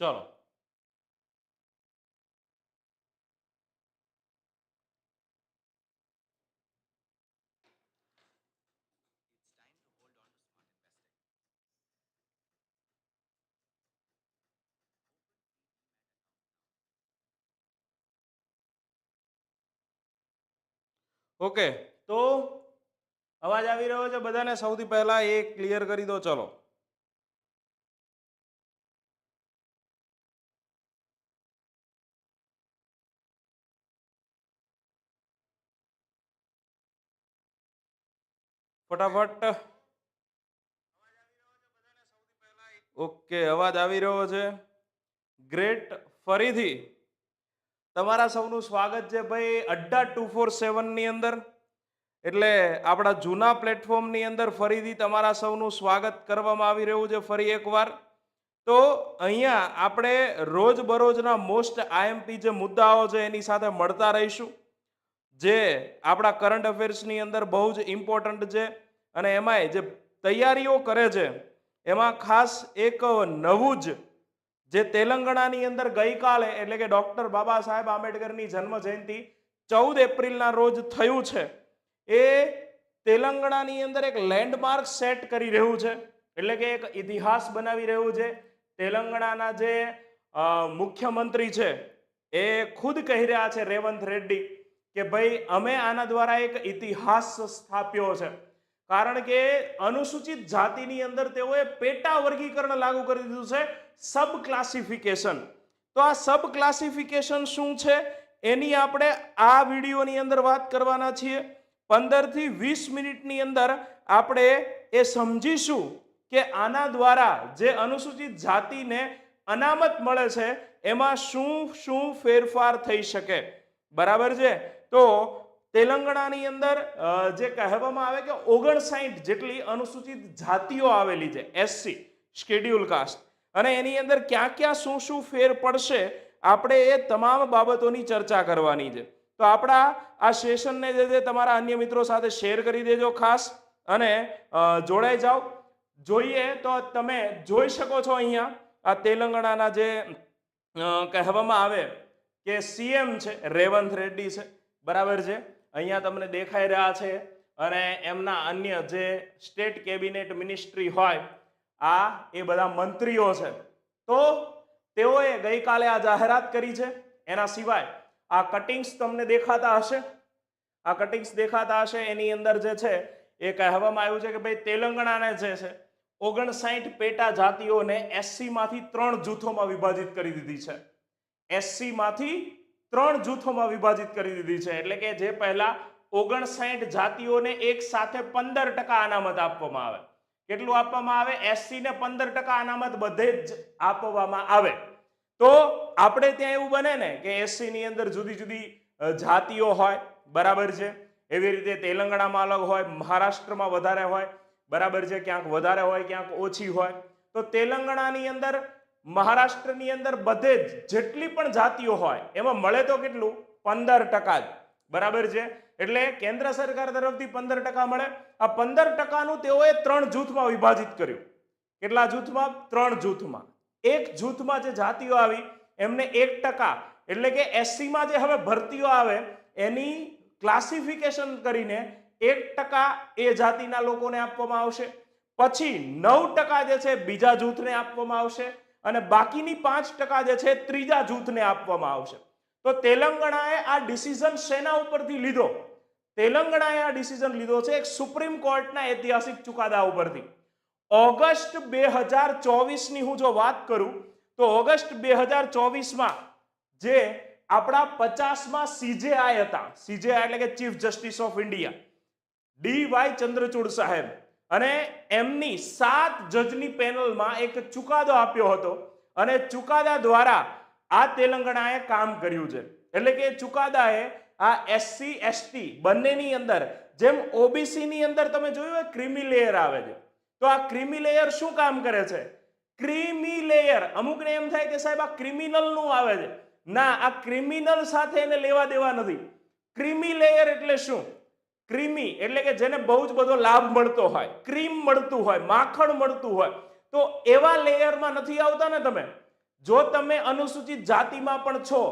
ચલો. ઓકે, તો અવાજ આવી રહ્યો છે બધાને? સૌથી પહેલા એ ક્લિયર કરી દો, ચલો. ફટાફટ. ઓકે, અવાજ આવી રહ્યો છે. ગ્રેટ, ફરીથી. તમારા સૌનું સ્વાગત છે ભાઈ અડ્ડા ટુ ફોર સેવનની અંદર. એટલે આપણા જૂના પ્લેટફોર્મની અંદર ફરીથી તમારા સૌનું સ્વાગત કરવામાં આવી રહ્યું છે ફરી એકવાર. તો અહીંયા આપણે રોજબરોજના મોસ્ટ આઈએમપી જે મુદ્દાઓ છે એની સાથે મળતા રહીશું. જે આપણા કરંટ અફેર્સની અંદર બહુ જ ઇમ્પોર્ટન્ટ છે અને એમાંય જે તૈયારીઓ કરે છે, એમાં ખાસ એક નવું જ જે તેલંગાણાની અંદર ગઈકાલે એટલે કે ડૉક્ટર બાબા સાહેબ આંબેડકરની જન્મ જયંતિ ચૌદ એપ્રિલના રોજ થયું છે. એ તેલંગાણાની અંદર એક લેન્ડમાર્ક સેટ કરી રહ્યું છે. એટલે કે એક ઇતિહાસ બનાવી રહ્યું છે. તેલંગાણાના જે મુખ્યમંત્રી છે, એ ખુદ કહી રહ્યા છે રેવંત રેડ્ડી કે ભાઈ અમે આના દ્વારા એક ઇતિહાસ સ્થાપ્યો છે. કારણ કે અનુસૂચિત જાતિની અંદર તેઓએ પેટા વર્ગીકરણ લાગુ કરી દીધું છે સબ ક્લાસિફિકેશન. તો આ સબ ક્લાસિફિકેશન શું છે? એની આપણે આ વિડીયોની અંદર વાત કરવાના છીએ. પંદરથી વીસ મિનિટની અંદર આપણે એ સમજીશું કે આના દ્વારા જે અનુસૂચિત જાતિને અનામત મળે છે, એમાં શું શું ફેરફાર થઈ શકે. બરાબર છે? તો તેલંગાણાની અંદર જે કહેવામાં આવે કે ઓગણસાઠ જેટલી અનુસૂચિત જાતિઓ આવેલી છે એસસી શેડ્યુલ કાસ્ટ અને એની અંદર ક્યાં ક્યાં શું શું ફેર પડશે, આપણે એ તમામ બાબતોની ચર્ચા કરવાની છે. તો આપણા આ સેશનને જે તમારા અન્ય મિત્રો સાથે શેર કરી દેજો ખાસ. અને જોડાઈ જાઓ. જોઈએ તો તમે જોઈ શકો છો અહીંયા, આ તેલંગણાના જે કહેવામાં આવે કે સીએમ છે, રેવંત રેડ્ડી છે. બરાબર છે? અહીંયા તમને દેખાઈ રહ્યા છે અને એમના અન્ય જે સ્ટેટ કેબિનેટ મિનિસ્ટ્રી હોય, આ એ બધા મંત્રીઓ છે. તો તેઓએ ગઈકાલે આ જાહેરાત કરી છે. એના સિવાય આ કટિંગ્સ તમને દેખાતા હશે. આ કટિંગ્સ દેખાતા હશે. એની અંદર જે છે એ કહેવામાં આવ્યું છે કે ભાઈ તેલંગણાને જે છે ઓગણસાઠ પેટા જાતિઓને એસસીમાંથી ત્રણ જૂથોમાં વિભાજિત કરી દીધી છે. એસસી માંથી ત્રણ જૂથોમાં વિભાજિત કરી દીધી છે. એટલે કે જે પહેલા ઓગણસાઠ જાતિઓને એક સાથે પંદર ટકા અનામત આપવામાં આવે. કેટલું આપવામાં આવે? એસસી ને પંદર ટકા અનામત બધે જ આપવામાં આવે. તો આપણે ત્યાં એવું બને ને કે એસસી ની અંદર જુદી જુદી જાતિઓ હોય, બરાબર છે? એવી રીતે તેલંગાણામાં અલગ હોય, મહારાષ્ટ્રમાં વધારે હોય, બરાબર છે? ક્યાંક વધારે હોય, ક્યાંક ઓછી હોય. તો તેલંગાણાની અંદર મહારાષ્ટ્રની અંદર બધે જ જેટલી પણ જાતિઓ હોય, એમાં મળે તો કેટલું? પંદર ટકા જ. બરાબર છે? એટલે કેન્દ્ર સરકાર તરફથી પંદર ટકા મળે. આ પંદર ટકાનું તેઓએ ત્રણ જૂથમાં વિભાજિત કર્યું. કેટલા જૂથમાં? ત્રણ જૂથમાં. એક જૂથમાં જે જાતિઓ આવી, એમને એક ટકા. એટલે કે એસસીમાં જે હવે ભરતીઓ આવે, એની ક્લાસિફિકેશન કરીને એક ટકા એ જાતિના લોકોને આપવામાં આવશે. પછી નવ ટકા જે છે બીજા જૂથને આપવામાં આવશે. અને બાકીની પાંચ ટકા જે છે ત્રીજા જૂથને આપવામાં આવશે. તો તેલંગાણાએ આ ડિસિઝન શેના ઉપરથી લીધો? તેલંગાણાએ આ ડિસિઝન લીધો છે એક સુપ્રીમ કોર્ટના ઐતિહાસિક ચુકાદા ઉપરથી. ઓગસ્ટ બે હજાર ચોવીસની હું જો વાત કરું, તો ઓગસ્ટ બે હજાર ચોવીસમાં જે આપણા પચાસમાં સીજેઆઈ હતા. સીજેઆઈ એટલે કે chief justice of India D Y Chandrachud સાહેબ. અને એમની સાત જજની પેનલમાં એક ચુકાદો આપ્યો હતો અને ચુકાદા દ્વારા આ તેલંગાણાએ કામ કર્યું છે. એટલે કે ચુકાદાએ આ એસસી, એસટી બંનેની અંદર, જેમ ઓબીસીની અંદર તમે જોયું હોય ક્રિમી લેયર આવે છે. તો આ ક્રિમી લેયર શું કામ કરે છે? ક્રિમી લેયર, અમુકને એમ થાય કે સાહેબ આ ક્રિમિનલનું આવે છે. ના, આ ક્રિમિનલ સાથે એને લેવા દેવા નથી. ક્રિમી લેયર એટલે શું? ક્રીમી એટલે કે જેને બહુ જ બધો લાભ મળતો હોય, ક્રીમ મળતું હોય, માખણ મળતું હોય, તો એવા લેયરમાં નથી આવતા ને તમે. જો તમે અનુસૂચિત જાતિમાં પણ છો,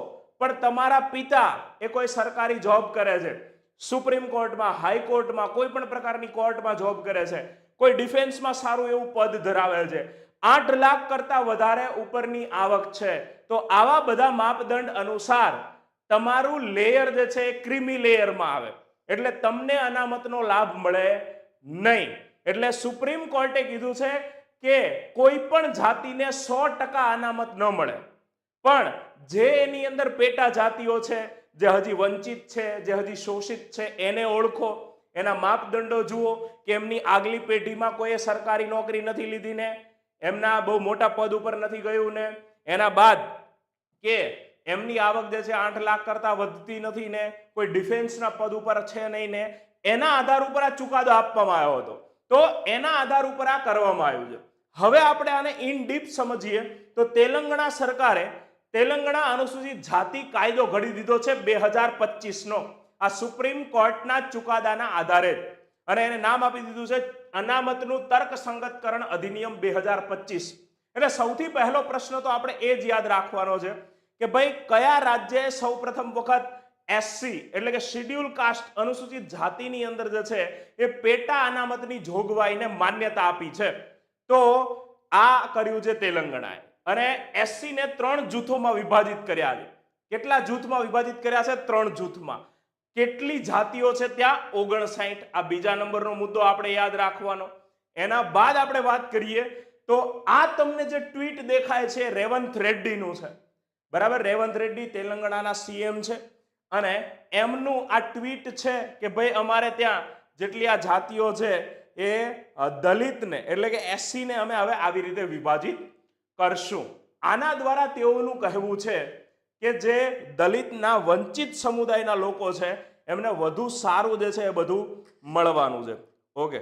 પણ તમારા પિતા એ કોઈ સરકારી જોબ કરે છે, સુપ્રીમ કોર્ટમાં હાઈકોર્ટમાં કોઈ પણ પ્રકારની કોર્ટમાં જોબ કરે છે, કોઈ ડિફેન્સમાં સારું એવું પદ ધરાવે છે, આઠ લાખ કરતા વધારે ઉપરની આવક છે, તો આવા બધા માપદંડ અનુસાર તમારું લેયર જે છે એ ક્રીમી લેયરમાં આવે. એટલે તમને અનામતનો લાભ મળે નહીં. એટલે સુપ્રીમ કોર્ટે કીધું છે કે કોઈ પણ જાતિને સો ટકા અનામત ન મળે. પણ જે એની અંદર પેટા જાતિઓ છે, જે હજી વંચિત છે, જે હજી શોષિત છે, એને ઓળખો, એના માપદંડો જુઓ કે એમની આગલી પેઢીમાં કોઈએ સરકારી નોકરી નથી લીધી ને એમના બહુ મોટા પદ ઉપર નથી ગયું ને, એના બાદ કે એમની આવક જે છે આઠ લાખ કરતા વધતી નથી ને કોઈ ડિફેન્સના પદ ઉપર છે નહીં ને એના આધાર ઉપર આ ચુકાદો આપવામાં આવ્યો હતો. તો એના આધાર ઉપર આ કરવામાં આવ્યું છે. હવે આપણે આને ઇન ડીપ સમજીએ તો તેલંગણા સરકારે તેલંગણા અનુસૂચિત જાતિ કાયદો ઘડી દીધો છે બે હજાર પચીસનો. આ સુપ્રીમ કોર્ટના ચુકાદાના આધારે જ. અને એને નામ આપી દીધું છે અનામતનું તર્કસંગતકરણ અધિનિયમ બે હજાર પચીસ. એટલે સૌથી પહેલો પ્રશ્ન તો આપણે એ જ યાદ રાખવાનો છે. કે ભાઈ, કયા રાજ્યએ સૌપ્રથમ વખત એસસી એટલે કે શિડ્યુલ કાસ્ટ અનુસૂચિત જાતિની અંદર જે છે, એ પેટા અનામતની જોગવાઈને માન્યતા આપી છે. તો આ કર્યું છે તેલંગણાએ. અને એસસી ને ત્રણ જૂથોમાં વિભાજિત કર્યા છે. કેટલા જૂથમાં વિભાજિત કર્યા છે? ત્રણ જૂથમાં. કેટલી જાતિઓ છે ત્યાં? ઓગણસાઠ. આ બીજા નંબરનો મુદ્દો આપણે યાદ રાખવાનો. એના બાદ આપણે વાત કરીએ. તો આ તમને જે ટ્વીટ દેખાય છે, રેવંત રેડ્ડીનું છે. બરાબર? રેવંત રેડ્ડી તેલંગાણાના સીએમ છે. અને એમનું આ ટ્વીટ છે કે ભાઈ અમારે ત્યાં જેટલી આ જાતિઓ છે એ દલિતને એટલે કે એસસીને અમે હવે આવી રીતે વિભાજિત કરશું. આના દ્વારા તેઓનું કહેવું છે કે જે દલિતના વંચિત સમુદાયના લોકો છે, એમને વધુ સારું જે છે એ બધું મળવાનું છે. Okay.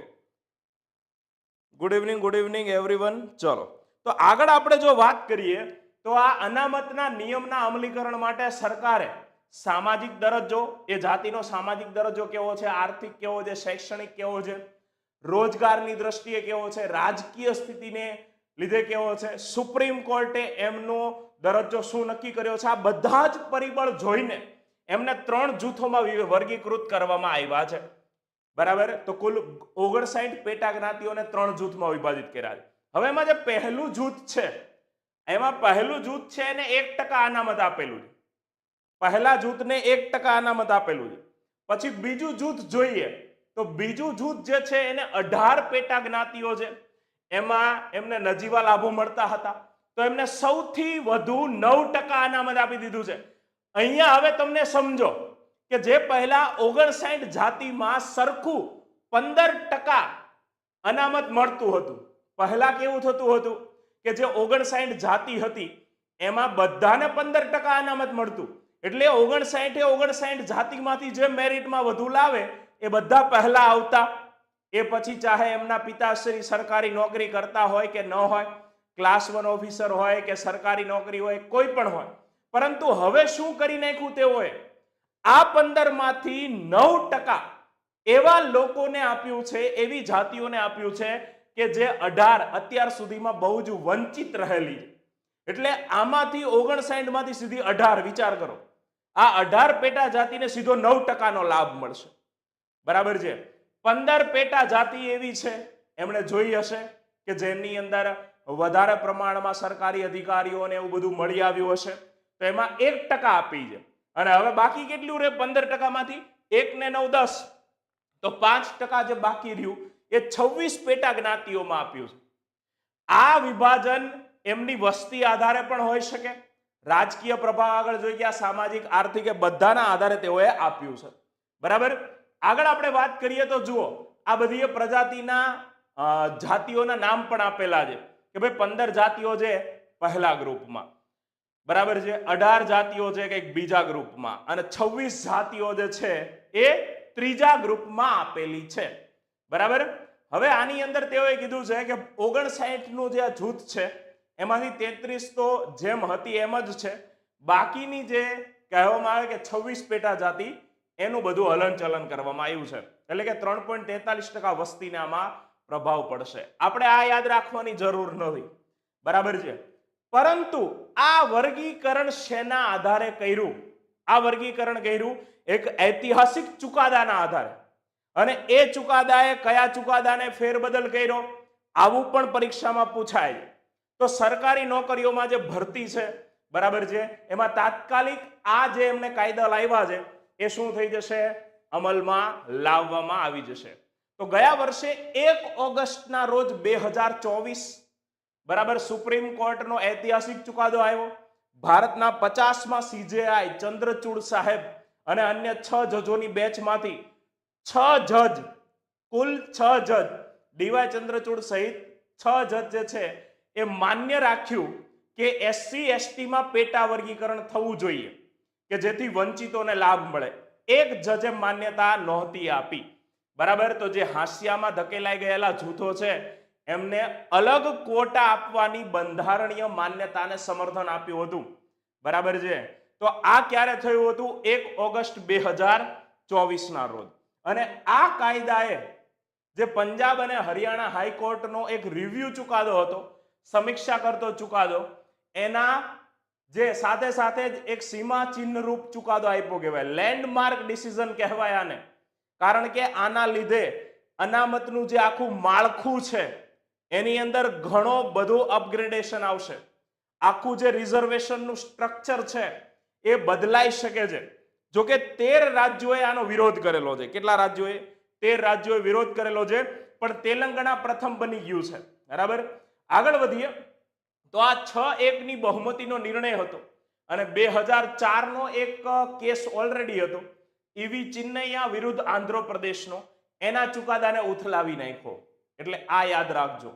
Good evening good evening everyone ચલો. તો આગળ આપણે જો વાત કરીએ તો આ અનામતના નિયમના અમલીકરણ માટે સરકારે સામાજિક દરજ્જો, એ જાતિનો સામાજિક દરજ્જો કેવો છે, આર્થિક કેવો છે, શૈક્ષણિક કેવો છે, રોજગારની દ્રષ્ટિએ કેવો છે, રાજકીય સ્થિતિને લીધે કેવો છે, સુપ્રીમ કોર્ટે એમનો દરજ્જો શું નક્કી કર્યો છે? આ બધા જ પરિબળ જોઈને એમને ત્રણ જૂથોમાં વર્ગીકૃત કરવામાં આવ્યા છે. બરાબર? તો કુલ ઓગણસાઠ પેટા જ્ઞાતિઓને ત્રણ જૂથમાં વિભાજિત કર્યા છે. હવે એમાં જે પહેલું જૂથ છે એમાં પહેલું જૂથ છે એને એક ટકા અનામત આપેલું છે. પહેલા જૂથને એક ટકા અનામત આપેલું છે. પછી બીજું જૂથ જોઈએ તો બીજું જૂથ જે છે એને અઢાર પેટા જ્ઞાતિઓ છે. એમાં એમને નજીવા લાભો મળતા હતા. તો એમને સૌથી વધુ નવ ટકા અનામત આપી દીધું છે. અહીંયા હવે તમને સમજો કે જે પહેલા ઓગણસાઠ જાતિમાં સરખું પંદર ટકા અનામત મળતું હતું. પહેલા કેવું થતું હતું? કે જે ઓગણસાઠ જાતિ હતી, એમાં બધાને પંદર ટકા અનામત મળતું. એટલે ઓગણસાઠે ઓગણસાઠ જાતિમાંથી જે મેરિટમાં વધુ લાવે, એ બધા પહેલા આવતા. એ પછી ચાહે એમના પિતાશ્રી સરકારી નોકરી કરતા હોય કે ન હોય, ક્લાસ વન ઓફિસર હોય કે સરકારી નોકરી હોય, કોઈ પણ હોય. પરંતુ હવે શું કરી નાખ્યું તેઓએ? આ પંદરમાંથી નવ ટકા એવા લોકોને આપ્યું છે, એવી જાતિઓને આપ્યું છે કે જે અઢાર અત્યાર સુધીમાં બહુ જ વંચિત રહેલી છે. એટલે આમાંથી ઓગણસાઠમાંથી સીધી અઢાર વિચાર કરો. આ અઢાર પેટા જાતિને સીધો નવ ટકાનો લાભ મળશે. બરાબર છે? પંદર પેટા જાતિ એવી છે, એમણે જોઈ હશે કે જેની અંદર વધારે પ્રમાણમાં સરકારી અધિકારીઓને એવું બધું મળી આવ્યું હશે, તો એમાં એક ટકા આપી છે. અને હવે બાકી કેટલું રહે? પંદર ટકામાંથી એક ને નવ દસ. તો પાંચ ટકા જે બાકી રહ્યું એ છવ્વીસ પેટા જ્ઞાતિઓમાં આપ્યું છે. આ વિભાજન એમની વસ્તી આધારે પણ હોઈ શકે. રાજકીય પ્રભાવ આગળ જોઈ ગયા, સામાજિક, આર્થિક બધાના આધારે તેઓએ આપ્યું છે. બરાબર? આગળ આપણે વાત કરીએ તો જુઓ, આ બધી પ્રજાતિના જાતિઓના નામ પણ આપેલા છે. કે ભાઈ પંદર જાતિઓ છે પહેલા ગ્રુપમાં. બરાબર છે? અઢાર જાતિઓ છે કંઈક બીજા ગ્રુપમાં. અને છવ્વીસ જાતિઓ જે છે એ ત્રીજા ગ્રુપમાં આપેલી છે. બરાબર? હવે આની અંદર તેઓએ કીધું છે કે ઓગણસાઠનું જે આ જૂથ છે, એમાંથી તેત્રીસ તો જેમ હતી એમ જ છે. બાકીની જે કહેવામાં આવે કે છવ્વીસ પેટા જાતિ, એનું બધું હલનચલન કરવામાં આવ્યું છે. એટલે કે ત્રણ પોઈન્ટ તેતાલીસ ટકા વસ્તીને આમાં પ્રભાવ પડશે. આપણે આ યાદ રાખવાની જરૂર નથી. બરાબર છે? પરંતુ આ વર્ગીકરણ શેના આધારે કર્યું? આ વર્ગીકરણ કર્યું? એક ઐતિહાસિક ચુકાદાના આધારે. અને એ ચુકાદાએ કયા ચુકાદાને ફેરબદલ કર્યો? આવું પણ પરીક્ષામાં પૂછાય તો સરકારી નોકરીઓમાં જે ભરતી છે, બરાબર છે, એમાં તાત્કાલિક આ જે એમને કાયદા લાવ્યા છે, એ શું થઈ જશે? અમલમાં લાવવામાં આવી જશે. તો ગયા વર્ષે એક ઓગસ્ટના રોજ બે હજાર ચોવીસ, બરાબર, સુપ્રીમ કોર્ટનો ઐતિહાસિક ચુકાદો આવ્યો. ભારતના પચાસમાં સીજેઆઈ ચંદ્રચૂડ સાહેબ અને અન્ય છ જજોની બેચમાંથી છ જજ. કુલ છ જજ. ડીવાય ચંદ્રચૂડ સહિત છ જજ જે છે, એ માન્ય રાખ્યું કે એસસી એસટીમાં પેટા વર્ગીકરણ થવું જોઈએ, કે જેથી વંચિતોને લાભ મળે. એક જજે માન્યતા નહોતી આપી. બરાબર? તો જે હાંસિયામાં ધકેલાઈ ગયેલા જૂથો છે, એમને અલગ કોટા આપવાની બંધારણીય માન્યતાને સમર્થન આપ્યું હતું. બરાબર છે? તો આ ક્યારે થયું હતું? એક ઓગસ્ટ બે હજાર ચોવીસના રોજ. અને આ કાયદાએ જે પંજાબ અને હરિયાણા હાઈકોર્ટનો એક રિવ્યુ ચુકાદો હતો, સમીક્ષા કરતો ચુકાદો, એના જે સાથે સાથે જ એક સીમા ચિહ્નરૂપ ચુકાદો આપ્યો કહેવાય, લેન્ડમાર્ક ડિસિઝન કહેવાય આને. કારણ કે આના લીધે અનામતનું જે આખું માળખું છે, એની અંદર ઘણો બધો અપગ્રેડેશન આવશે. આખું જે રિઝર્વેશનનું સ્ટ્રક્ચર છે, એ બદલાઈ શકે છે. જો કે તેર રાજ્યોએ આનો વિરોધ કરેલો છે. કેટલા રાજ્યોએ? તેર રાજ્યોએ વિરોધ કરેલો છે. પણ તેલંગાણા પ્રથમ બની ગયું છે. બરાબર? આગળ વધીએ. તો આ છ એકની બહુમતીનો નિર્ણય હતો અને બે હજાર ચારનો એક કેસ ઓલરેડી હતો. ઈવી ચિન્નૈયા વિરુદ્ધ આંધ્રપ્રદેશનો એના ચુકાદાને ઉથલાવી નાખ્યો. એટલે આ યાદ રાખજો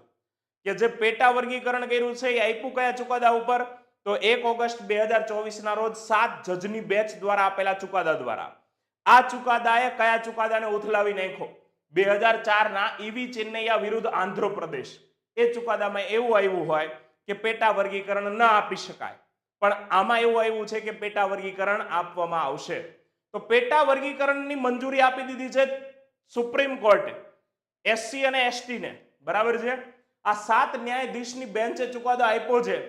કે જે પેટા વર્ગીકરણ કર્યું છે એ આપ્યું કયા ચુકાદા ઉપર? તો એક ઓગસ્ટ બે હજાર ચોવીસના રોજ સાત જજની બેચ દ્વારા આપેલા ચુકાદા દ્વારા. આ ચુકાદાએ કયા ચુકાદાને ઉથલાવી નાખ્યો? બે હજાર ચારના ઈવી ચેન્નૈયા વિરુદ્ધ આંધ્રપ્રદેશ એ ચુકાદામાં એવું આવ્યું હોય કે પેટા વર્ગીકરણ ન આપી શકાય. પણ આમાં એવું આવ્યું છે કે પેટા વર્ગીકરણ આપવામાં આવશે. તો પેટા વર્ગીકરણની મંજૂરી આપી દીધી છે સુપ્રીમ કોર્ટે. એસસી અને એસટી ને બરાબર છે? આ સાત ન્યાયાધીશની બેન્ચે ચુકાદો આપ્યો છે.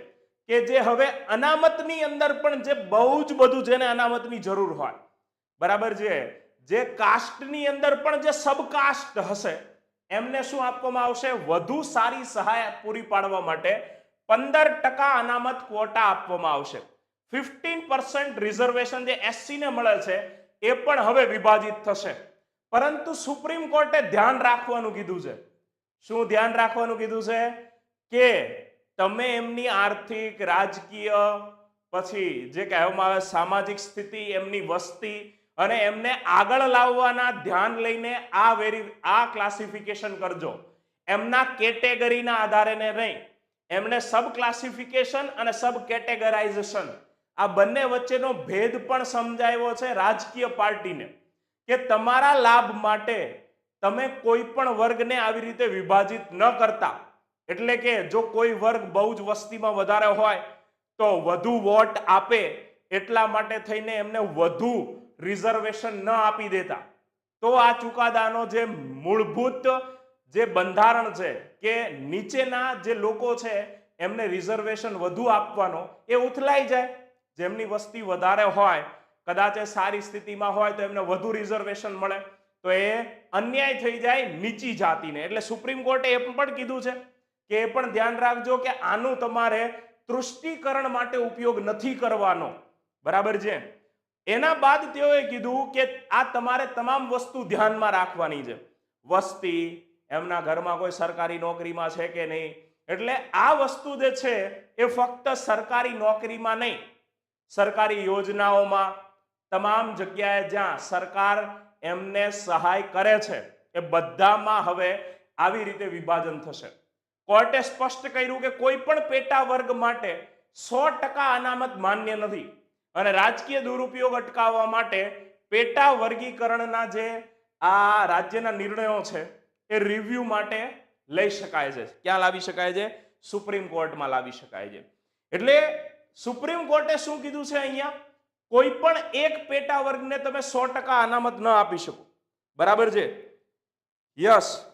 કે જે હવે અનામતની અંદર પણ જે બહુ જ બધું જેને અનામતની જરૂર હોય. બરાબર છે? જે કાસ્ટની અંદર પણ જે સબકાસ્ટ હશે, એમને શું આપવામાં આવશે? વધુ સારી સહાય પૂરી પાડવા માટે પંદર ટકા અનામત ક્વોટા આપવામાં આવશે. ફિફ્ટીન પર્સન્ટ રિઝર્વેશન જે એસસીને મળે છે, એ પણ હવે વિભાજિત થશે. પરંતુ સુપ્રીમ કોર્ટે ધ્યાન રાખવાનું કીધું છે. શું ધ્યાન રાખવાનું કીધું છે? કે તમે એમની આર્થિક, રાજકીય, પછી જે કહેવામાં આવે સામાજિક સ્થિતિ, એમની વસ્તી અને એમને આગળ લાવવાના ધ્યાન લઈને આ વેરી, આ ક્લાસિફિકેશન કરજો. એમના કેટેગરીના આધારે નહીં. એમને સબ ક્લાસિફિકેશન અને સબ કેટેગરાઇઝેશન આ બંને વચ્ચેનો ભેદ પણ સમજાવ્યો છે રાજકીય પાર્ટીને કે તમારા લાભ માટે તમે કોઈ પણ વર્ગને આવી રીતે વિભાજિત ન કરતા. એટલે કે જો કોઈ વર્ગ બહુ જ વસ્તીમાં વધારે હોય, તો વધુ વોટ આપે એટલા માટે થઈને એમને વધુ રિઝર્વેશન ન આપી દેતા. તો આ ચુકાદાનો જે મૂળભૂત જે બંધારણ છે, કે નીચેના જે લોકો છે, એમને રિઝર્વેશન વધુ આપવાનો, એ ઉથલાઈ જાય. જેમની વસ્તી વધારે હોય, કદાચ એ સારી સ્થિતિમાં હોય, તો એમને વધુ રિઝર્વેશન મળે. તો એ અન્યાય થઈ જાય નીચી જાતિને. એટલે સુપ્રીમ કોર્ટે એ પણ કીધું છે. કે એ પણ ધ્યાન રાખજો કે આનું તમારે તૃષ્ટિકરણ માટે ઉપયોગ નથી કરવાનો. બરાબર છે? એના બાદ તેઓએ કીધું કે આ તમારે તમામ વસ્તુ ધ્યાનમાં રાખવાની છે. વસ્તી, એમના ઘરમાં કોઈ સરકારી નોકરીમાં છે કે નહીં? એટલે આ વસ્તુ જે છે એ ફક્ત સરકારી નોકરીમાં નહીં, સરકારી યોજનાઓમાં તમામ જગ્યાએ જ્યાં સરકાર એમને સહાય કરે છે, એ બધામાં હવે આવી રીતે વિભાજન થશે. કોર્ટે સ્પષ્ટ કર્યું કે કોઈ પણ પેટા વર્ગ માટે સો ટકા અનામત માન્ય નથી અને રાજકીય દુરુપયોગ અટકાવવા માટે પેટા વર્ગીકરણના જે આ રાજ્યના નિર્ણયો છે એ રિવ્યુ માટે લઈ શકાય છે. ક્યાં લાવી શકાય છે? સુપ્રીમ કોર્ટમાં લાવી શકાય છે. એટલે સુપ્રીમ કોર્ટે શું કીધું છે અહીંયા? કોઈ પણ એક પેટા વર્ગને તમે સો ટકા અનામત ન આપી શકો. બરાબર છે? યસ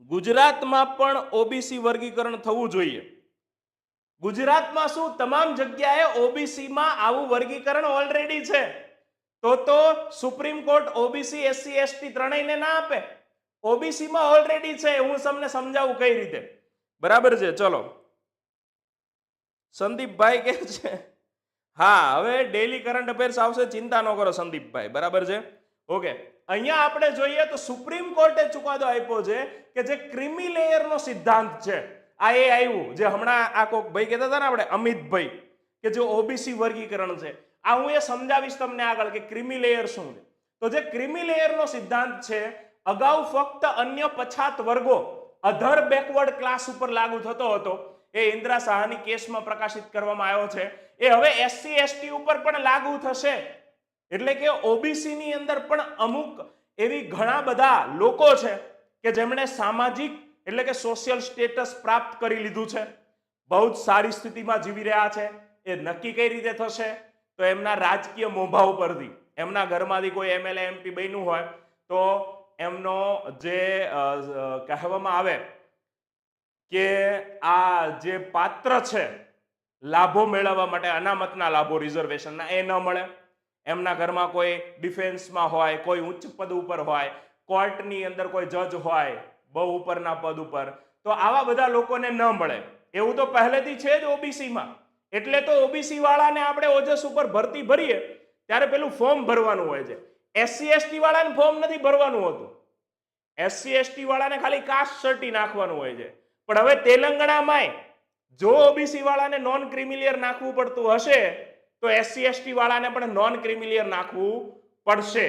ગુજરાતમાં પણ ઓબીસી વર્ગીકરણ થવું જોઈએ. ગુજરાતમાં શું? તમામ જગ્યાએ ઓબીસીમાં આવું વર્ગીકરણ ઓલરેડી છે. તો તો supreme court OBC SC ST ત્રણેયને ના આપે. ઓબીસીમાં ઓલરેડી છે. હું તમને સમજાવું કઈ રીતે. બરાબર છે? ચલો. સંદીપભાઈ કે છે, હા, હવે ડેલી કરંટ અફેર્સ આવશે. ચિંતા ન કરો સંદીપભાઈ. બરાબર છે? ઓકે અહીંયા આપણે જોઈએ તો સુપ્રીમ કોર્ટે ચુકાદો આપ્યો છે કે જે ક્રિમી લેયરનો સિદ્ધાંત છે. આ એ આવ્યું જે હમણાં આ કોક ભાઈ કહેતા હતા ને આપણે અમિતભાઈ કે જે ઓબીસી વર્ગીકરણ છે. આ હું એ સમજાવીશ તમને આગળ કે ક્રિમી લેયર શું છે. તો જે ક્રિમી લેયરનો સિદ્ધાંત છે, અગાઉ ફક્ત અન્ય પછાત વર્ગો અધર બેકવર્ડ ક્લાસ ઉપર લાગુ થતો હતો. એ ઇન્દ્રા સાહાની કેસમાં પ્રકાશિત કરવામાં આવ્યો છે. એ હવે એસસી, એસટી ઉપર પણ લાગુ થશે. એટલે કે ઓબીસી ની અંદર પણ અમુક એવી ઘણા બધા લોકો છે કે જેમણે સામાજિક એટલે કે સોશિયલ સ્ટેટસ પ્રાપ્ત કરી લીધું છે. બહુ જ સારી સ્થિતિમાં જીવી રહ્યા છે. એ નક્કી કઈ રીતે થશે? તો એમના રાજકીય મોભા ઉપરથી. એમના ઘરમાંથી કોઈ એમએલએ એમપી બન્યું હોય તો એમનો જે કહેવામાં આવે કે આ જે પાત્ર છે, લાભો મેળવવા માટે અનામતના લાભો રિઝર્વેશનના એ ન મળે. એમના ઘરમાં કોઈ ડિફેન્સમાં હોય, કોઈ ઉચ્ચ પદ ઉપર હોય, કોર્ટની અંદર કોઈ જજ હોય, બહુ ઉપરના પદ ઉપર, તો આવા બધા લોકોને ન મળે. એવું તો પહેલેથી છે જ ઓબીસીમાં. એટલે તો ઓબીસી વાળાને આપણે ઓજસ ઉપર ભરતી ભરીએ, ત્યારે પેલું ફોર્મ ભરવાનું હોય છે. એસસી એસટી વાળાને ફોર્મ નથી ભરવાનું હોતું. એસસી એસટી વાળાને ખાલી કાસ્ટ સર્ટી નાખવાનું હોય છે. પણ હવે તેલંગણામાંય જો ઓબીસી વાળાને નોન ક્રિમિલિયર નાખવું પડતું હશે તો એસસી એસટી વાળાને પણ નોન ક્રિમિલિયર નાખવું પડશે.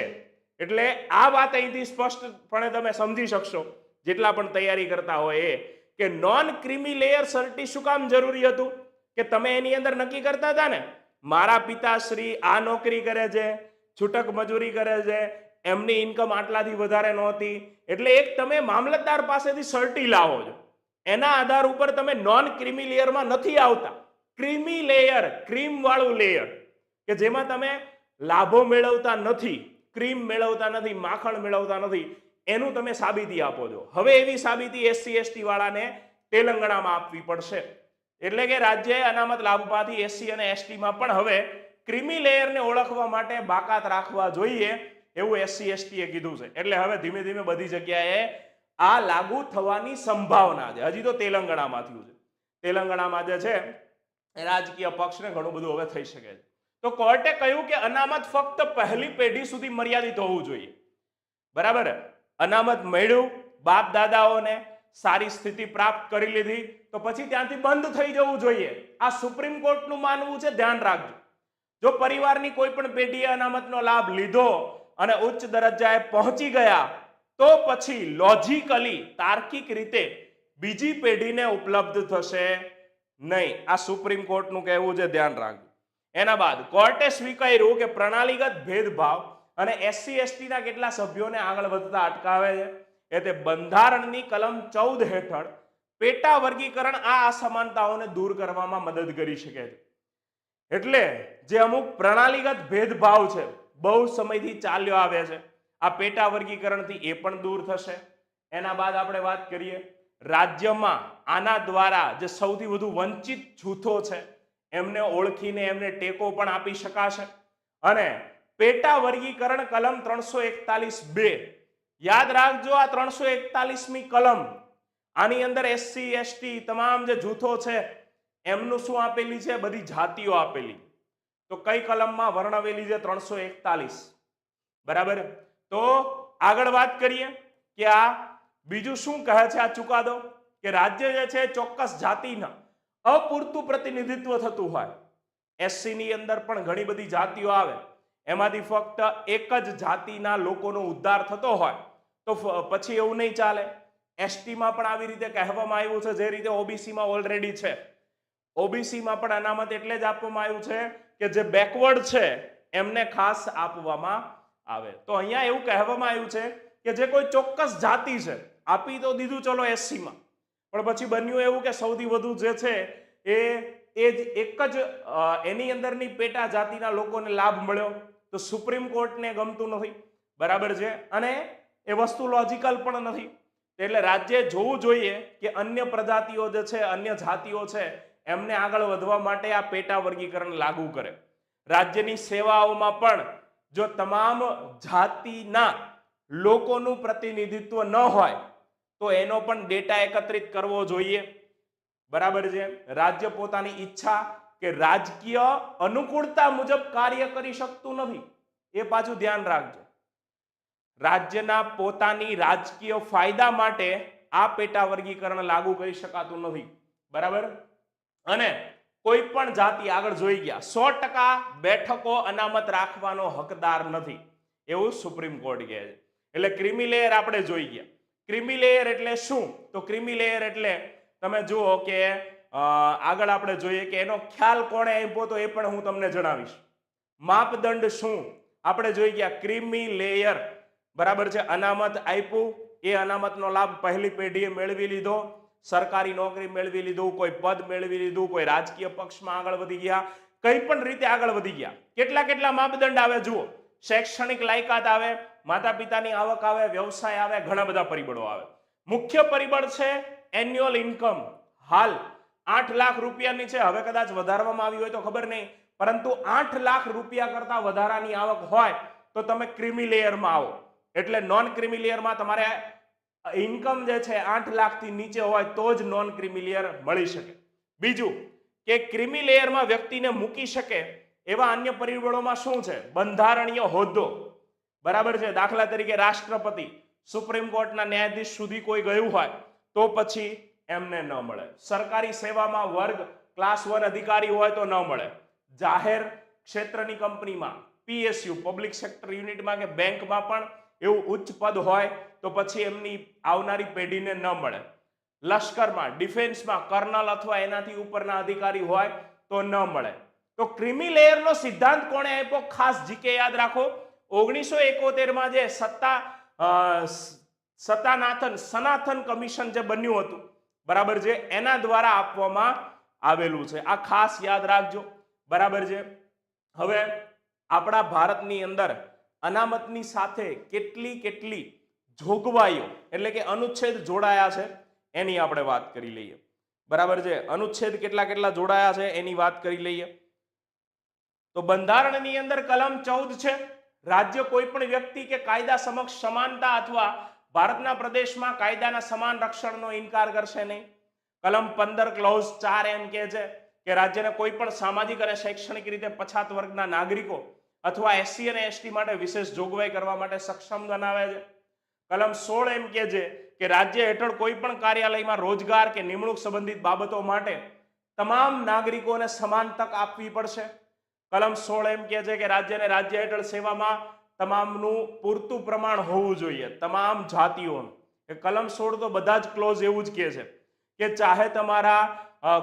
એટલે આ વાત અહીંથી સ્પષ્ટપણે તમે સમજી શકશો. જેટલા પણ તૈયારી કરતા હોય એ. કે નોન ક્રિમી લેયર સર્ટી શું કામ જરૂરી હતું? કે તમે એની અંદર નક્કી કરતા હતા ને? મારા પિતાશ્રી આ નોકરી કરે છે, છૂટક મજૂરી કરે છે, એમની ઇન્કમ આટલાથી વધારે નહોતી. એટલે એક તમે મામલતદાર પાસેથી સર્ટી લાવો છો. એના આધાર ઉપર તમે નોન ક્રિમી લેયરમાં નથી આવતા. ક્રીમી લેયર ક્રીમ વાળું લેયર, કે જેમાં તમે લાભો મેળવતા નથી, ક્રીમ મેળવતા નથી, માખણ મેળવતા નથી, એનું તમે સાબિતી આપો છો. હવે એવી સાબિતી એસસી એસટી વાળાને તેલંગણામાં આપવી પડશે. એટલે કે રાજ્યએ અનામત લાભમાંથી એસસી અને એસટીમાં પણ હવે ક્રિમી લેયરને ઓળખવા માટે બાકાત રાખવા જોઈએ એવું એસસી એસટીએ કીધું છે. એટલે હવે ધીમે ધીમે બધી જગ્યાએ આ લાગુ થવાની સંભાવના છે. હજી તો તેલંગણામાં થયું છે. તેલંગાણામાં જે છે રાજકીય પક્ષને ઘણું બધું હવે થઈ શકે છે. તો કોર્ટે કહ્યું કે અનામત ફક્ત પહેલી પેઢી સુધી મર્યાદિત હોવું જોઈએ. બરાબર? અનામત મળ્યું, બાપ દાદાઓને સારી સ્થિતિ પ્રાપ્ત કરી લીધી, તો પછી ત્યાંથી બંધ થઈ જવું જોઈએ. આ સુપ્રીમ કોર્ટનું માનવું છે, ધ્યાન રાખજો. જો પરિવારની કોઈ પણ પેઢીએ અનામતનો લાભ લીધો અને ઉચ્ચ દરજ્જાએ પહોંચી ગયા, તો પછી લોજિકલી તાર્કિક રીતે બીજી પેઢીને ઉપલબ્ધ થશે નહીં. આ સુપ્રીમ કોર્ટનું કહેવું છે, ધ્યાન રાખજો. એના બાદ કોર્ટે સ્વીકાર્યું કે પ્રણાલીગત ભેદભાવ અને એસસી, એસટીના કેટલા સભ્યોને આગળ વધતા અટકાવે છે? એ તે બંધારણની કલમ ચૌદ હેઠળ પેટા વર્ગીકરણ આ અસમાનતાઓને દૂર કરવામાં મદદ કરી શકે છે. એટલે જે અમુક પ્રણાલીગત ભેદભાવ છે, બહુ સમયથી ચાલ્યો આવે છે, આ પેટા વર્ગીકરણથી એ પણ દૂર થશે. એના બાદ આપણે વાત કરીએ રાજ્યમાં આના દ્વારા જે સૌથી વધુ વંચિત જૂથો છે, એમને ઓળખીને એમને ટેકો પણ આપી શકાશે. અને પેટા વર્ગીકરણ કલમ ત્રણસો એકતાલીસ બે, યાદ રાખજો આ ત્રણસો એકતાલીસમી કલમ. આની અંદર એસસી એસટી તમામ જે જૂથો છે, એમનું શું આપેલી છે? બધી જાતિઓ આપેલી. તો કઈ કલમમાં વર્ણવેલી છે ત્રણસો એકતાલીસ? બરાબર? તો આગળ વાત કરીએ કે આ બીજું શું કહે છે? આ ચુકાદો કે રાજ્ય જે છે ચોક્કસ જાતિના અપૂરતું પ્રતિનિધિત્વ થતું હોય. એસસી ની અંદર પણ ઘણી બધી જાતિઓ આવે. એમાંથી ફક્ત એક જ જાતિના લોકોનો ઉદ્ધાર થતો હોય. તો પછી એવું નહીં ચાલે. એસટીમાં પણ આવી રીતે કહેવામાં આવ્યું છે, જે રીતે ઓબીસીમાં ઓલરેડી છે. ઓબીસીમાં પણ અનામત એટલે જ આપવામાં આવ્યું છે કે જે બેકવર્ડ છે, એમને ખાસ આપવામાં આવે. તો અહીંયા એવું કહેવામાં આવ્યું છે કે જે કોઈ ચોક્કસ જાતિ છે આપી તો દીધું ચલો એસસીમાં. પણ પછી બન્યું એવું કે સૌથી વધુ જે છે એ એ જ એક જ એની અંદરની પેટા જાતિના લોકોને લાભ મળ્યો. તો સુપ્રીમ કોર્ટને ગમતું નથી. બરાબર છે? અને એ વસ્તુ લોજિકલ પણ નથી. એટલે રાજ્યે જોવું જોઈએ કે અન્ય પ્રજાતિઓ જે છે, અન્ય જાતિઓ છે, એમને આગળ વધવા માટે આ પેટા વર્ગીકરણ લાગુ કરે. રાજ્યની સેવાઓમાં પણ જો તમામ જાતિના લોકોનું પ્રતિનિધિત્વ ન હોય તો એનો પણ ડેટા એકત્રિત કરવો જોઈએ. બરાબર છે? રાજ્ય પોતાની ઈચ્છા કે રાજકીય અનુકૂળતા મુજબ કાર્ય કરી શકતું નથી. એ પાછું ધ્યાન રાખજો. રાજ્યના પોતાની રાજકીય ફાયદા માટે આ પેટા વર્ગીકરણ લાગુ કરી શકાતું નથી. બરાબર? અને કોઈ પણ જાતિ આગળ જોઈ ગયા. સો ટકા બેઠકો અનામત રાખવાનો હકદાર નથી. એવું સુપ્રીમ કોર્ટ કહે છે. એટલે ક્રિમિલેયર આપણે જોઈ ગયા. ક્રિમી લેયર એટલે શું? તો ક્રિમી લેયર એટલે તમે જુઓ કે આગળ આપણે જોઈએ કે એનો ખ્યાલ કોણે આપ્યો તો એ પણ હું તમને જણાવીશ. માપદંડ શું? આપણે જોઈ ગયા ક્રિમી લેયર. બરાબર છે? અનામત આપ્યું. એ અનામતનો લાભ પહેલી પેઢીએ મેળવી લીધો. સરકારી નોકરી મેળવી લીધું, કોઈ પદ મેળવી લીધું, કોઈ રાજકીય પક્ષમાં આગળ વધી ગયા. કઈ પણ રીતે આગળ વધી ગયા. કેટલા કેટલા માપદંડ આવે જુઓ? શૈક્ષણિક લાયકાત આવે માતા પિતાની આવક આવે, વ્યવસાય આવે, ઘણા બધા પરિબળો આવે. મુખ્ય પરિબળ છે એન્યુઅલ ઇન્કમ હાલ આઠ લાખ રૂપિયાની છે, હવે કદાચ વધારવામાં આવી હોય તો ખબર નહીં, પરંતુ આઠ લાખ રૂપિયા કરતા વધારાની આવક હોય તો તમે ક્રિમી લેયરમાં આવો. એટલે નોન ક્રિમી લેયરમાં તમારે ઇન્કમ જે છે આઠ લાખથી નીચે હોય તો જ નોન ક્રિમી લેયર મળી શકે. બીજું કે ક્રિમી લેયરમાં વ્યક્તિને મૂકી શકે એવા અન્ય પરિબળોમાં શું છે? બંધારણીય હોદ્દો. બરાબર છે? દાખલા તરીકે રાષ્ટ્રપતિ સુપ્રીમ કોર્ટના ન્યાયાધીશ સુધી કોઈ ગયું હોય તો પછી એમને ન મળે. સરકારી સેવામાં વર્ગ, ક્લાસ વન અધિકારી હોય તો ન મળે. જાહેર ક્ષેત્રની કંપનીમાં પીએસયુ પબ્લિક સેક્ટર યુનિટમાં કે બેંકમાં પણ એવું ઉચ્ચ પદ હોય તો પછી એમની આવનારી પેઢીને ન મળે. લશ્કરમાં, ડિફેન્સમાં, કર્નલ અથવા એનાથી ઉપરના અધિકારી હોય તો ન મળે. તો ક્રિમી લેયરનો સિદ્ધાંત કોણે આપ્યો? ખાસ જીકે યાદ રાખો. ઓગણીસો એકોતેરમાં જે સત્તા અ, સ- સતાનાથન સનાથન કમિશન જે બન્યું હતું બરાબર છે એના દ્વારા આપવામાં આવેલું છે. આ ખાસ યાદ રાખજો. બરાબર છે. હવે આપણા ભારતની અંદર અનામતની સાથે કેટલી કેટલી જોગવાઈઓ એટલે કે અનુચ્છેદ જોડાયા છે એની આપણે વાત કરી લઈએ. બરાબર છે. અનુચ્છેદ કેટલા કેટલા જોડાયા છે એની વાત કરી લઈએ. તો બંધારણની અંદર કલમ ચૌદ છે. રાજ્ય કોઈ પણ વ્યક્તિ કે કાયદા સમક્ષ સમાનતા અથવા ભારતના પ્રદેશમાં કાયદાના સમાન રક્ષણનો ઇનકાર કરશે નહીં. કલમ પંદર ક્લોઝ ચાર એમ કહે છે કે રાજ્યને કોઈ પણ સામાજિક અને શૈક્ષણિક રીતે પછાત વર્ગના નાગરિકો અથવા એસસી અને એસટી માટે વિશેષ જોગવાઈ કરવા માટે સક્ષમ બનાવે છે. કલમ સોળ એમ કહે છે કે રાજ્ય હેઠળ કોઈ પણ કાર્યાલયમાં રોજગાર કે નિમણૂક સંબંધિત બાબતો માટે તમામ નાગરિકોને સમાન તક આપવી પડશે. કલમ સોળ એમ કે છે કે રાજ્યને રાજ્ય હેઠળ સેવામાં તમામનું પૂરતું પ્રમાણ હોવું જોઈએ, તમામ જાતિઓનું. એ કલમ સોળ તો બધા જ ક્લોઝ એવું જ કહે છે કે ચાહે તમારા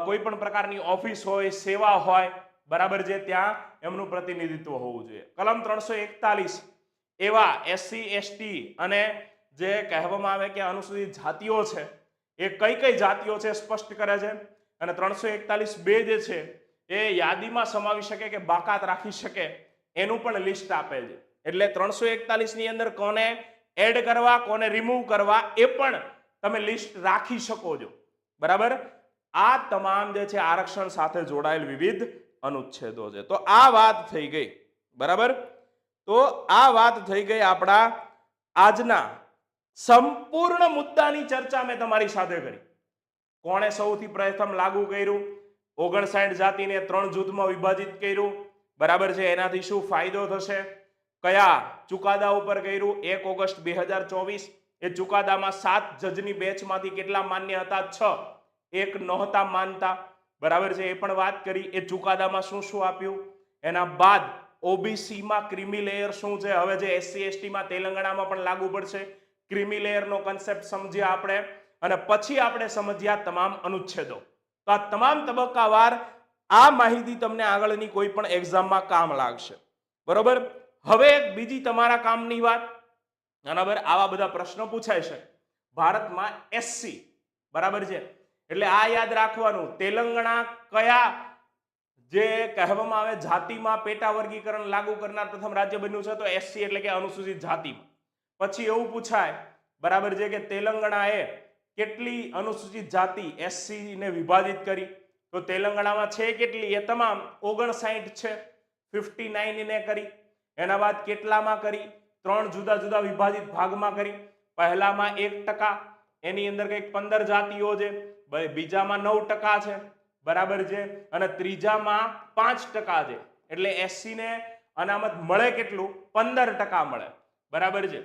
કોઈ પણ પ્રકારની ઓફિસ હોય, સેવા હોય, બરાબર જે ત્યાં એમનું પ્રતિનિધિત્વ હોવું જોઈએ. કલમ ત્રણસો એકતાલીસ એવા એસસી એસટી અને જે કહેવામાં આવે કે અનુસૂચિત જાતિઓ છે, એ કઈ કઈ જાતિઓ છે સ્પષ્ટ કરે છે? અને ત્રણસો એકતાલીસ બે જે છે એ યાદીમાં સમાવી શકે કે બાકાત રાખી શકે, એનું પણ લિસ્ટ આપે છે. એટલે ત્રણસો એકતાલીસની અંદર કોને એડ કરવા, કોને રિમૂવ કરવા, એ પણ તમે લિસ્ટ રાખી શકો છો. બરાબર? આ તમામ જે છે આરક્ષણ સાથે જોડાયેલ વિવિધ અનુચ્છેદો છે. તો આ વાત થઈ ગઈ. બરાબર? તો આ વાત થઈ ગઈ આપણા આજના સંપૂર્ણ મુદ્દાની ચર્ચા મેં તમારી સાથે કરી. કોણે સૌથી પ્રથમ લાગુ કર્યું? ઓગણસાઠ જાતિને ત્રણ જૂથમાં વિભાજિત કર્યું. બરાબર છે, એનાથી શું ફાયદો થશે? કયા ચુકાદા ઉપર કર્યું? એક ઓગસ્ટ બે હજાર ચોવીસ. એ ચુકાદામાં સાત જજની બેચમાંથી કેટલા માન્ય હતા? છ. એક નહોતા માનતા. બરાબર છે, એ પણ વાત કરી. એ ચુકાદામાં શું શું આપ્યું? એના બાદ ઓબીસીમાં ક્રિમી લેયર શું છે? હવે જે એસસી, એસટીમાં તેલંગાણામાં પણ લાગુ પડશે. ક્રિમી લેયરનો કન્સેપ્ટ સમજ્યા આપણે. અને પછી આપણે સમજ્યા તમામ અનુચ્છેદો. તો આ તમામ તબક્કાવાર આ માહિતી તમને આગળની કોઈ પણ એક્ઝામમાં કામ લાગશે. બરોબર? હવે બીજી તમારા કામની વાત. બરાબર? આવા બધા પ્રશ્નો પૂછાય છે. ભારતમાં એસસી બરાબર છે? એટલે આ યાદ રાખવાનું, તેલંગણા કયા જે કહેવામાં આવે, જાતિમાં પેટા વર્ગીકરણ લાગુ કરનાર પ્રથમ રાજ્ય બન્યું છે, તો એસસી એટલે કે અનુસૂચિત જાતિમાં. પછી એવું પૂછાય, બરાબર છે કે તેલંગાણાએ કેટલી અનુસૂચિત જાતિ એસસી ને વિભાજિત કરી? તો તેલંગાણામાં છે કેટલી? એ તમામ ઓગણસાઠ છે. ફિફ્ટી નાઇનને કરી. એના બાદ કેટલામાં કરી? ત્રણ જુદા જુદા વિભાજિત ભાગમાં કરી. પહેલામાં એક ટકા, એની અંદર કંઈક પંદર જાતિઓ છે. બીજામાં નવ ટકા છે. બરાબર છે? અને ત્રીજામાં પાંચ ટકા છે. એટલે એસસી ને અનામત મળે કેટલું? પંદર ટકા મળે. બરાબર છે?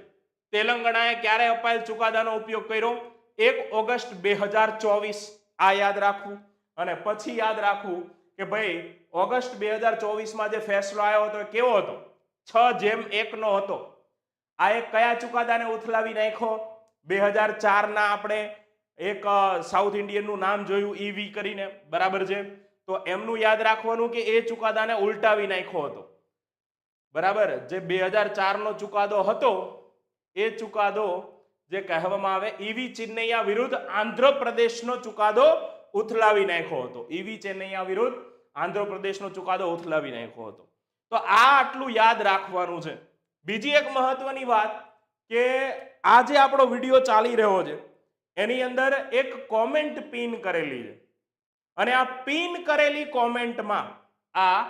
તેલંગાણાએ ક્યારે અપાયેલ ચુકાદાનો ઉપયોગ કર્યો? એક ઓગસ્ટ બે હજાર ચોવીસ આ યાદ રાખવું અને પછી યાદ રાખવું કે ભાઈ, ઓગસ્ટ બે હજાર ચોવીસમાં જે ફેસલો આવ્યો હતો એ કેવો હતો? છ જેમ એકનો હતો. આ એક કયા ચુકાદાને ઉથલાવી નાખ્યો? બે હજાર ચારના આપણે એક સાઉથ ઇન્ડિયનનું નામ જોયું ઈવી કરીને, બરાબર છે? તો એમનું યાદ રાખવાનું કે એ ચુકાદાને ઉલટાવી નાખ્યો હતો. બરાબર? જે બે હજાર ચારનો ચુકાદો હતો, એ ચુકાદો જે કહેવામાં આવે ઈવી ચિન્નૈયા વિરુદ્ધ આંધ્રપ્રદેશનો ચુકાદો ઉથલાવી નાખ્યો હતો. ઈવી ચેન્નૈયા વિરુદ્ધ આંધ્રપ્રદેશનો ચુકાદો ઉથલાવી નાખ્યો હતો. તો આ આટલું યાદ રાખવાનું છે. બીજી એક મહત્વની વાત કે આ જે આપણો વીડિયો ચાલી રહ્યો છે, એની અંદર એક કોમેન્ટ પિન કરેલી છે. અને આ પિન કરેલી કોમેન્ટમાં, આ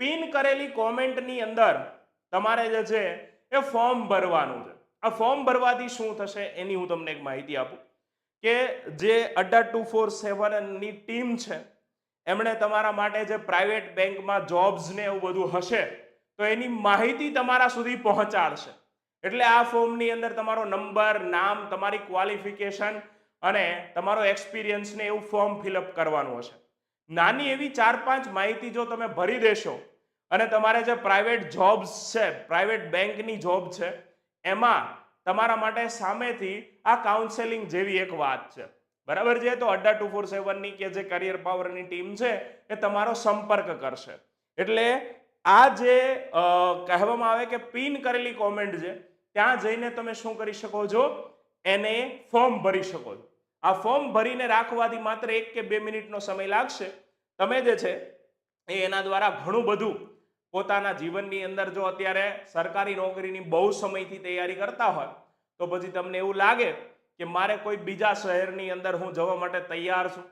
પિન કરેલી કોમેન્ટની અંદર તમારે જે છે એ ફોર્મ ભરવાનું છે. આ ફોર્મ ભરવાથી શું થશે એની હું તમને એક માહિતી આપું કે જે અડ્ડા ટુ ફોર સેવનની ટીમ છે, એમણે તમારા માટે જે પ્રાઇવેટ બેંકમાં જોબ્સ ને એવું બધું હશે, તો એની માહિતી તમારા સુધી પહોંચાડશે. એટલે આ ફોર્મની અંદર તમારો નંબર, નામ, તમારી ક્વોલિફિકેશન અને તમારો એક્સપિરિયન્સ ને એવું ફોર્મ ફિલઅપ કરવાનું હશે. નાની એવી ચાર પાંચ માહિતી જો તમે ભરી દેશો અને તમારે જે પ્રાઇવેટ જોબ્સ છે પ્રાઇવેટ બેંકની જોબ છે એમાં તમારા માટે સામેથી આ કાઉન્સેલિંગ જેવી એક વાત છે. બરાબર છે? તો અડ્ડા ટુ ફોર સેવનની કે જે કરિયર પાવરની ટીમ છે, એ તમારો સંપર્ક કરશે. એટલે આ જે કહેવામાં આવે કે પિન કરેલી કોમેન્ટ છે, ત્યાં જઈને તમે શું કરી શકો છો? એને ફોર્મ ભરી શકો છો. આ ફોર્મ ભરીને રાખવાથી માત્ર એક કે બે મિનિટનો સમય લાગશે. તમે જે છે, એ એના દ્વારા ઘણું બધું પોતાના જીવનની અંદર જો અત્યારે સરકારી નોકરીની બહુ સમયથી તૈયારી કરતા હોય, તો પછી તમને એવું લાગે કે મારે કોઈ બીજા શહેરની અંદર હું જવા માટે તૈયાર છું?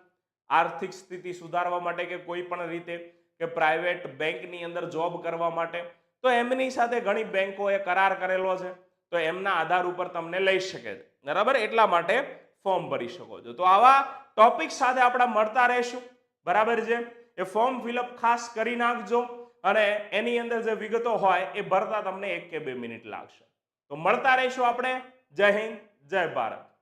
આર્થિક સ્થિતિ સુધારવા માટે કે કોઈ પણ રીતે? કે પ્રાઇવેટ બેંકની અંદર જોબ કરવા માટે? તો એમની સાથે ઘણી બેંકોએ કરાર કરેલો છે, તો એમના આધાર ઉપર તમને લઈ શકે છે. બરાબર? એટલા માટે ફોર્મ ભરી શકો છો. તો આવા ટોપિક સાથે આપણે મળતા રહીશું. બરાબર છે? એ ફોર્મ ફિલઅપ ખાસ કરી નાખજો. અને એની અંદર જે વિગતો હોય એ ભરતા તમને એક કે બે મિનિટ લાગશે. તો મળતા રહીશું આપણે. જય હિન્દ, જય ભારત.